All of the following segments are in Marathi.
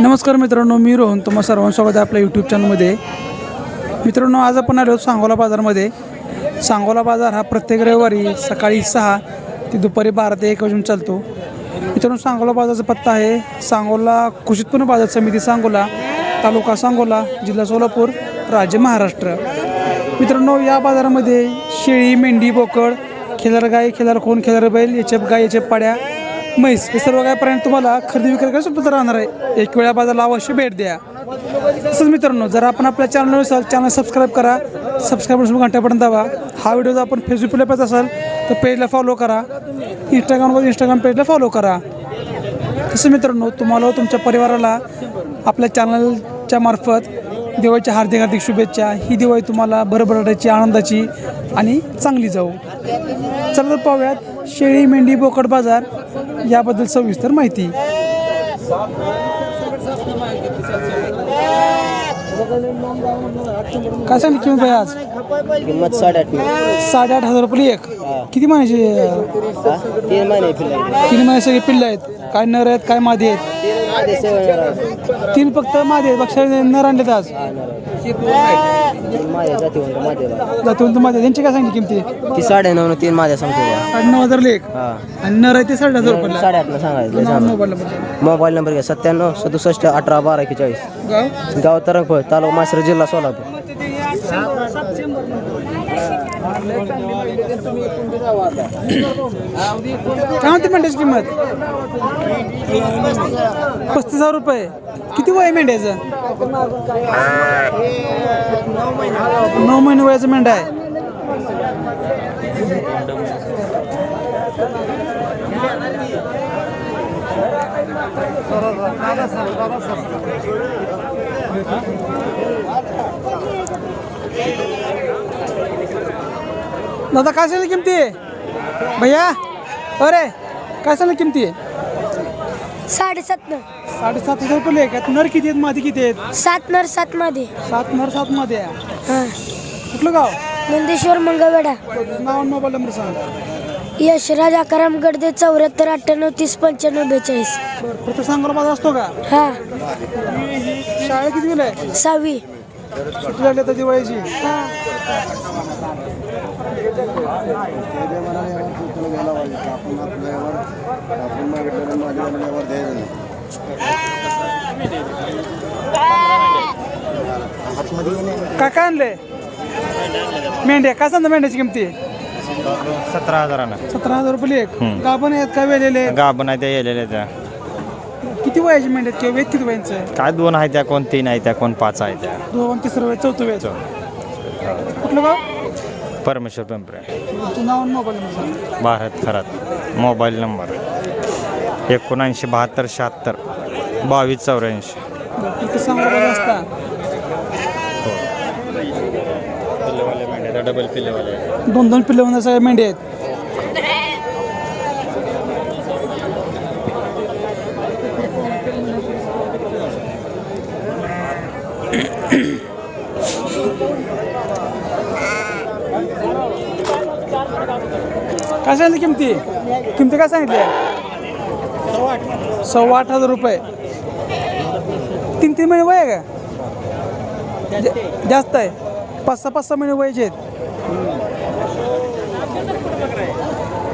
नमस्कार मित्रांनो मी रोहन. तुम्हा सर्वांसोबत आहे आपल्या यूट्यूब चॅनलमध्ये मित्रांनो आज आपण आलो सांगोला बाजारमध्ये. सांगोला बाजार हा प्रत्येक रविवारी सकाळी सहा ते दुपारी बारा ते एक वाजून चालतो. मित्रांनो सांगोला बाजारचा पत्ता आहे. सांगोला कुशितपूर्ण बाजार समिती सांगोला तालुका सांगोला जिल्हा सोलापूर राज्य महाराष्ट्र. मित्रांनो या बाजारामध्ये शेळी मेंढी बोकड खिलार गाय खिलार खोन खिलार बैल याच्या गाय याच्या पाड्या म्हैस हे सर्व गायपर्यंत तुम्हाला खरेदी विक्री करायला सुद्धा राहणार आहे. एक वेळा बाजारला अवश्य भेट द्या. तसंच मित्रांनो जर आपण आपल्या चॅनलवर असाल चॅनल सबस्क्राईब करा सबस्क्राईब करून घंट्यापर्यंत दावा हा व्हिडिओ जर आपण फेसबुकला पाहिजे असाल तर पेजला फॉलो करा. इंस्टाग्रामवर इंस्टाग्राम पेजला फॉलो करा. तसं मित्रांनो तुम्हाला तुमच्या परिवाराला आपल्या चॅनलच्या मार्फत दिवाळीच्या हार्दिक हार्दिक शुभेच्छा. ही दिवाळी तुम्हाला भरभराटाची आनंदाची आणि चांगली जाऊ. चला तर पाहूयात. शेळी मेंढी बोकड बाजार याबद्दल सविस्तर माहिती. काय सांगली किंमत आहे आज? किंमत साडेआठ साडेआठ हजार रुपये एक. किती महिन्याचे तीन महिने महिने सगळे पिल्ले आहेत. काय नर आहेत काय मादी आहेत? तीन फक्त मादी आहेत. बक्षा नर आणलेत आज. माझ्या त्यांची काय किमती? ती साडे नऊ तीन माझ्या सांगतो बा. साडे नऊ हजार लेख. हा. आणि नर आहे ते साडे हजार साडेआठला सांगायचं मोबाईल नंबर मोबाईल नंबर घ्या सत्त्याण्णव सदुसष्ट अठरा बारा एक्केचाळीस. गाव? गाव तरंगफळ तालुका मासर जिल्हा सोलापूर. काय म्हणते मेंढ्याची किंमत? पस्तीस हजार रुपये. किती वय मेंढ्याचं? नऊ महिने वयाचं मेंढा आहे. दादा काय सांगितलं किमती? भैया अरे काय सांगितलं किमती? साडेसात नर साडेसात हजार रुपये लेख आहेत. नर किती आहेत? मादी किती आहेत? सात नर सात मध्ये सात नर सात मध्ये आहे. हा. कुठलं गाव? नंदेश्वर मंगळवेढा. नाव आणि मोबाईल नंबर सांग. यशराज आकाराम गडदे चौऱ्याहत्तर अठ्ठ्याण्णव तीस पंच्याण्णव बेचाळीस. बरं प्रत्येक बाजार असतो का? हा. शाळा किती गेलं आहे? सहावी. सुट्टी लागली आता दिवाळीची काय काय आणले? मेंढ्या. काय सांगता मेंढ्याची किमती सतरा हजारानं. सतरा हजार रुपये लेख गाभण आहेत? काय वेलेले गाभण आहे त्या गेलेल्या त्या. किती वयाची मेंढ्या आहेत? किंवा वेद किती वयांचं आहे? काय दोन आहे त्या कोण तीन आहे त्या कोण पाच आहे त्या. दोन तिसरं वय चौथं वय. कुठलं गाव? परमेश्वर पिंपरे. तुमचं नाव आणि mobile number Bharat Kharat. Mobile number एकोणऐंशी बहात्तर शहात्तर बावीस चौऱ्याऐंशी. बरं सांगोला बाजार असता. मेंढ्या डबल पिल्लेवाले दोन दोन पिल्ले सगळ्या मेंढ्या आहेत. काय सांगितलं किमती? किमती काय सांगितली? सव्वा आठ हजार रुपये. तीन तीन महिने वय आहे का? जास्त आहे. पाच सहा पाच सहा महिने वयाचे आहेत.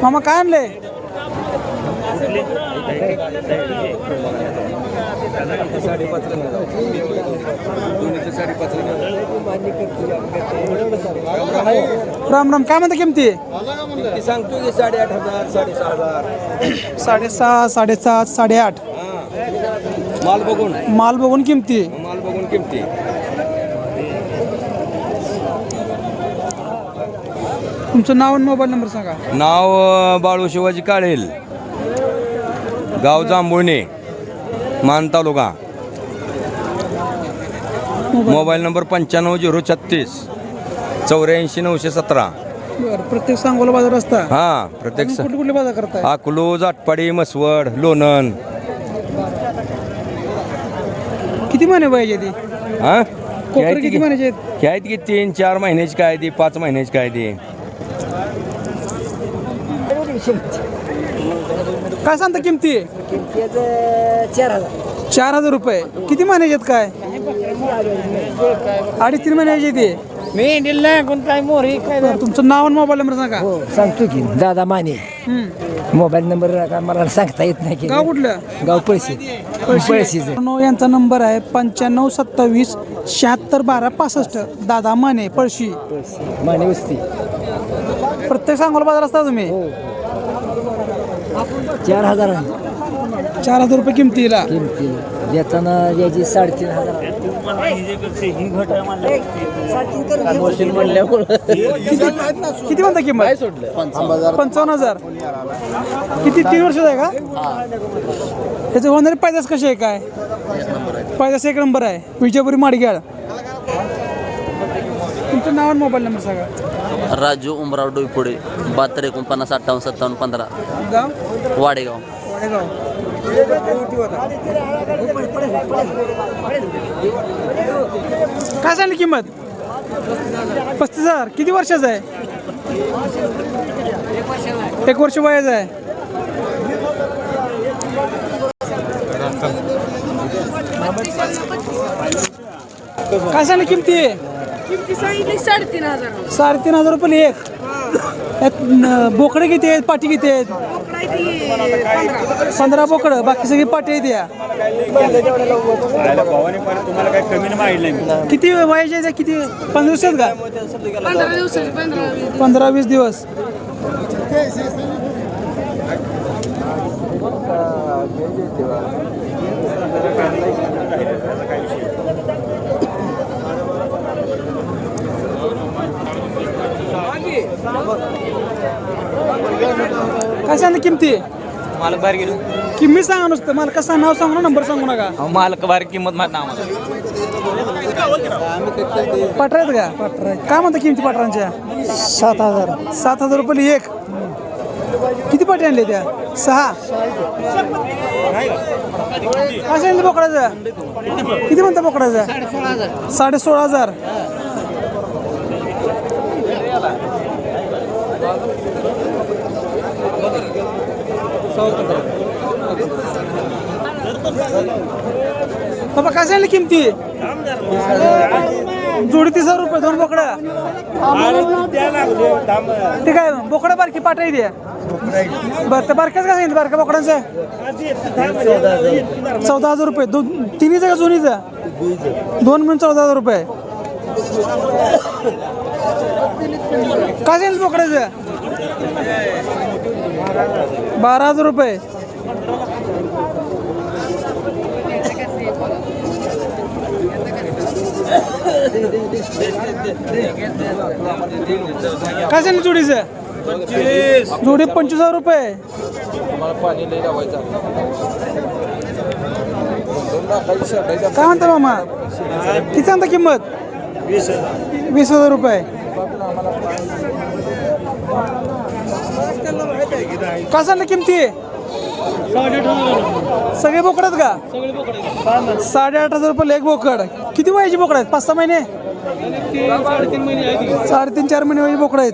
मामा काय आणले राम राम काय म्हणता किमती? सांगतो की साडेआठ हजार साडेसहा हजार साडेसहा साडेसात साडेआठ. माल बघून माल बघून किमती? माल बघून किमती तुमचं नाव आणि मोबाईल नंबर सांगा. नाव बाळू शिवाजी काळेल. गाव जांभुळणे मान तालुका. मोबाईल नंबर पंच्याण्णव झिरो छत्तीस चौऱ्याऐंशी नऊशे सतरा. बरं प्रत्येक सांगोला बाजार असता? हां प्रत्येक स- कुठले कुठले बाजार करताय? अकलूज आटपाडी मसवड लोणन किती महिने वयाचे ती? हां? कोकरे किती महिन्याचे आहेत? आहेत की तीन चार महिन्याची काय ती पाच महिन्याची काय ती? काय सांगता किमती? चार हजार. चार हजार रुपये. किती महिन्याचे आहेत काय? अडीच तीन महिन्याची ते मी दिल कोणताही मोरी काय बरं, तुमचं नाव आणि मोबाईल नंबर सांगा. सांगतो की दादा माने. हम्म. मोबाईल नंबर काय मला सांगता येत नाही की. गाव कुठलं? गाव पळशी. पळशीच. मित्रांनो, यांचा नंबर आहे पंच्याण्णव सत्तावीस शहात्तर बारा पासष्ट. दादा माने पळशी. माने वस्ती. प्रत्येक सांगोला बाजार असता तुम्ही? चार हजार चार हजार रुपये किमतीला किमतीला देताना याची साडेतीन हजार किती म्हणता किंमत? पंचावन्न हजार. किती तीन वर्षाचा आहे का? त्याचे होणारी पैदास कशी आहे काय? पैदास एक नंबर आहे. विजयपुरी माडग्याळ तुमचं नाव आणि मोबाईल नंबर सांगा. राजू उमराव डोईपुडे बहात्तर एकोणपन्नास अठ्ठावन्न सत्तावन्न पंधरा. गाव? वाडेगाव. वाडेगाव. काय सांगली किंमत? पस्तीस हजार. किती वर्षाचं आहे? एक वर्ष वयाचं आहे. काय सांगली किमती किमती सांगितली? साडेतीन हजार. साडेतीन हजार रुपये एक. न- बोकडे किती आहेत? पाटी किती आहेत? पंधरा. बोकडं. बाकी सगळी पाटी आहेत या. किती वयाचे आहेत? या? किती? पंधरा दिवस आहेत का? पंधरा दिवसाची पंधरा वीस पंधरा वीस दिवस. काय सांगा किमती? मालक बाहेर गेलो. किंमत सांगा नुसतं. मला कसं नाव सांगू ना नंबर सांगू नका. मालक बाहेर किंमत माहीत नाव पटरा आहेत का? पटरा काय म्हणता किमती पटरांच्या? सात हजार. सात हजार रुपये एक. किती पाटी आणले त्या? सहा. काय सांगितलं बोकडाचं? किती म्हणता बोकडाचं? साडे सोळा हजार. बाबा काय सांगितलं किमती? जोडी तीस हजार रुपये दोन बोकडा. ते काय बोकड्या बारकी पाठाई द्या बरं ते बारक्याच काय सांगितलं? बारक्या बोकडांचं? चौदा हजार रुपये. दोन तिन्हीचं का जुनीचं? दोन म्हणून चौदा हजार रुपये. काय सांगितलं बोकडाचं बारा हजार रुपये. काय सांगितलं जोडीचं? जोडी पंचवीस हजार रुपये. काय म्हणता मामा? किती सांगता किंमत? वीस हजार. रुपये. काय सांगता किमती? सगळे बोकडात का? साडेआठ हजार रुपये एक बोकड. किती वयाची बोकड आहेत? पाच सहा महिने? साडेतीन चार महिने वयाची बोकड आहेत.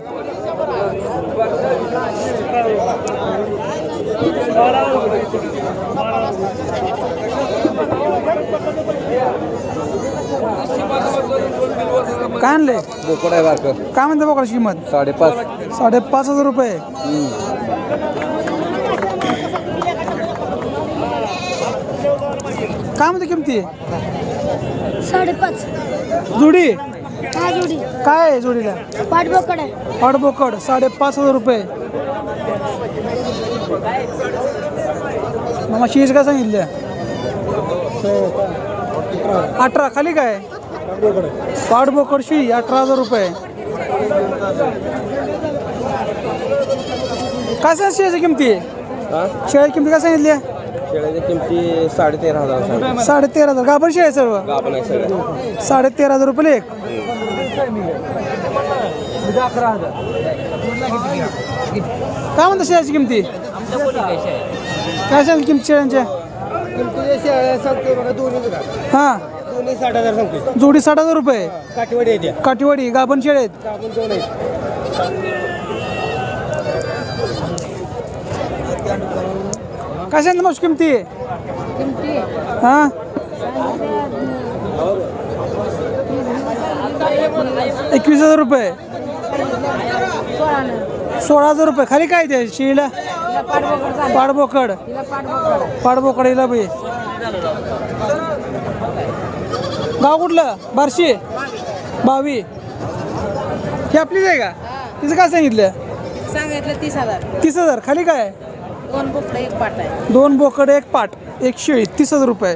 काय आणले बोकड आहे बारकं. काय म्हणते बोकडाची किंमत? साडेपाच. साडेपाच हजार रुपये. काय म्हणते किमती? साडेपाच. जोडी? हा जोडी. काय आहे जोडीला? पाठबोकड आहे. बोकड साडेपाच हजार रुपये. मग शीज काय सांगितलं? अठरा खाली काय? पाठ बोकड शी अठरा हजार रुपये. काय सांग शेळ्याची किमती? शेळ्याची किमती काय सांगितली? शेळ्याची किमती साडे तेरा हजार साडे तेरा हजार. गाभण शेळ्या सर्व? आपण आहे सगळं. साडे तेरा हजार रुपये एक. काय म्हणता शेळ्याची किमती? काय सांगितलं किमती शेळ्यांच्या? हां. दोन्ही साठ हजार सांगतो जोडी साठ हजार रुपये? काठीवाडी आहे त्या. काठीवाडी गाभण शेळे आहेत? आपण दोन आहेत. काय सांगितलं मावशी किमती हां? एकवीस हजार रुपये. सोळा हजार रुपये. खाली काय ते? शिळीला? पाडबोकड. पाडबोकड हिला बाई गाव कुठलं? बार्शी. बावी. ही आपलीच आहे का? तिचं काय सांगितलं? सांगितलं तीस हजार. तीस हजार. खाली काय? दोन बोकडं एक पाट आहे. दोन बोकड एक पाट. एक शेळी. तीस हजार रुपये.